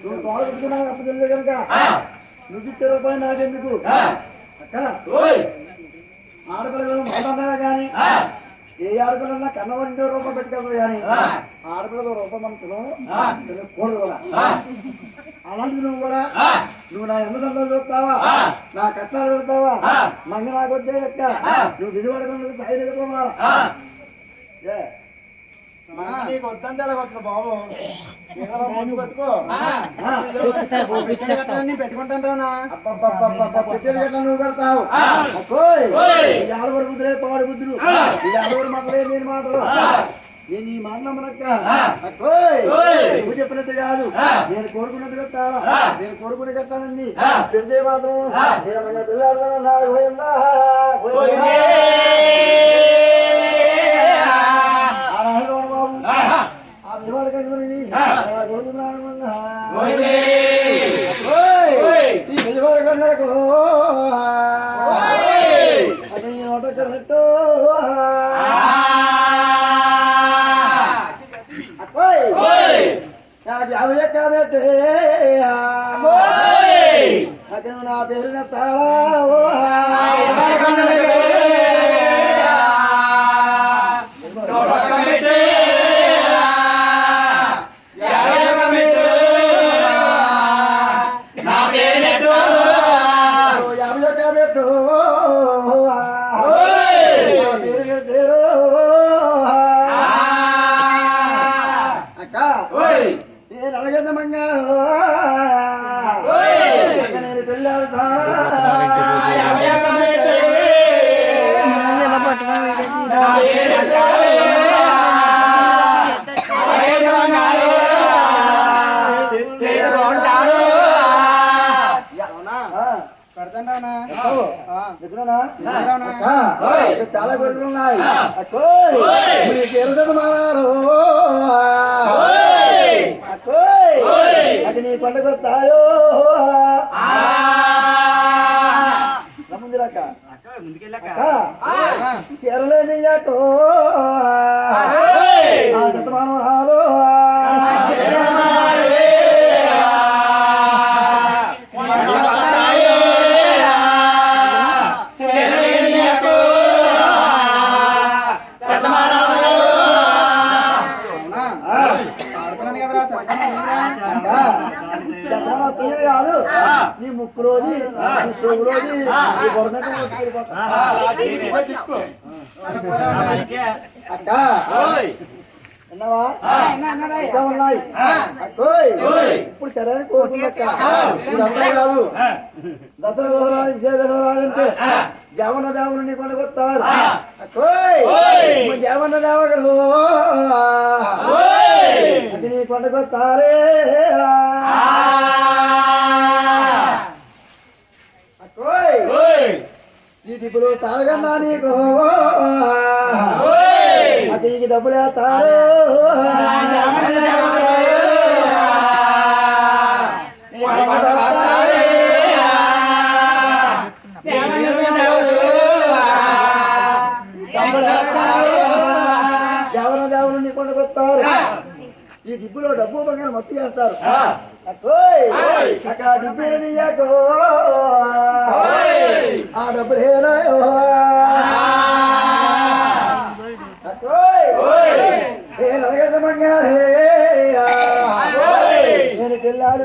నువ్వు తోడ పెట్టుకున్నావు అప్పచెల్లే కనుక. నువ్వు ఇచ్చే రూపాయలు నాకెందుకు? అక్క ఆడపిల్లలు మాట్లాడినా కానీ? ఏ ఆడపిల్లన్నా కన్నవరింటి రూపం పెట్టుకెళ్తారు కానీ? ఆడపిల్లల రూపం మనం తినకూడదు కూడా? అలాంటిది నువ్వు కూడా? నువ్వు నా ఎంత సంతోషం చూస్తావా నా కష్టాలు పెడతావా? మంగ నాకు వచ్చే లెక్క. నువ్వు విజయవాడ సైడ్ వస్తుంది బాబు? ఆడవారి బుద్ధులే పాడు బుద్ధులు ఆడవారి మాటలే నేను మాటలు నేను ఈ మాట నమ్మనక్క నువ్వు చెప్పినట్టు కాదు నేను కోరుకున్నట్టు కట్టాలా నేను కోరుకుని కట్టానండి పెడితే మాత్రం నేను పిల్లాడుతాను కన్నాడు అది నోట కరెక్ట్ అక్కడ నా పేరున యాభై అడగదమంగా నేను పెళ్ళాడు పెడతానా చాలా గొర్రెలు ఉన్నాయి. మారు అది నీ పండుగ వస్తాయో రమ్ముందిరాక చెరలేని యాకో ఆ శతమానం వస్తుంది కాదు నీ ముక్కు రోజు నీ చెవు రోజు నీ అక్క. ఉన్నాయి. అక్కోయ్, ఇప్పుడు కోరుకుంది అక్క ఇదంతా కాదు. దసరా దసరా విజయ దసరా అంటే దేవన్న దేవుని నీ పండుగ వస్తారు అక్కోయ్, ఇప్పుడు దేవన్న దేవగడు అది నీ పండుగ వస్తారే అక్కోయ్, ఈ దిబ్బులు తాగన్నా నీకు. అది నీకు డబ్బులు ఈ దిబ్బులో డబ్బు బంగారం మత్తు చేస్తారు. ఆ. డబ్బులు అడగదు బంగారే. నేను పిల్లాడు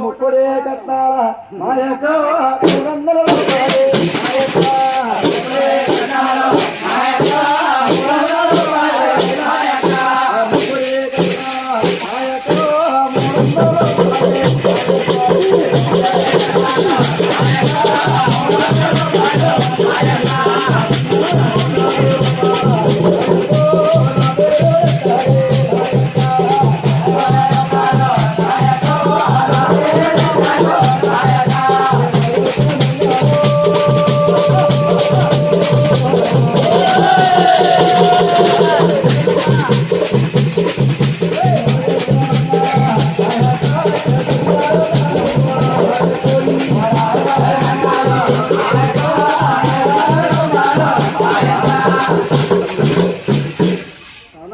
ముప్పుడే కట్టాలా మా యొక్క మూడు వందల రూపాయలు మా యొక్క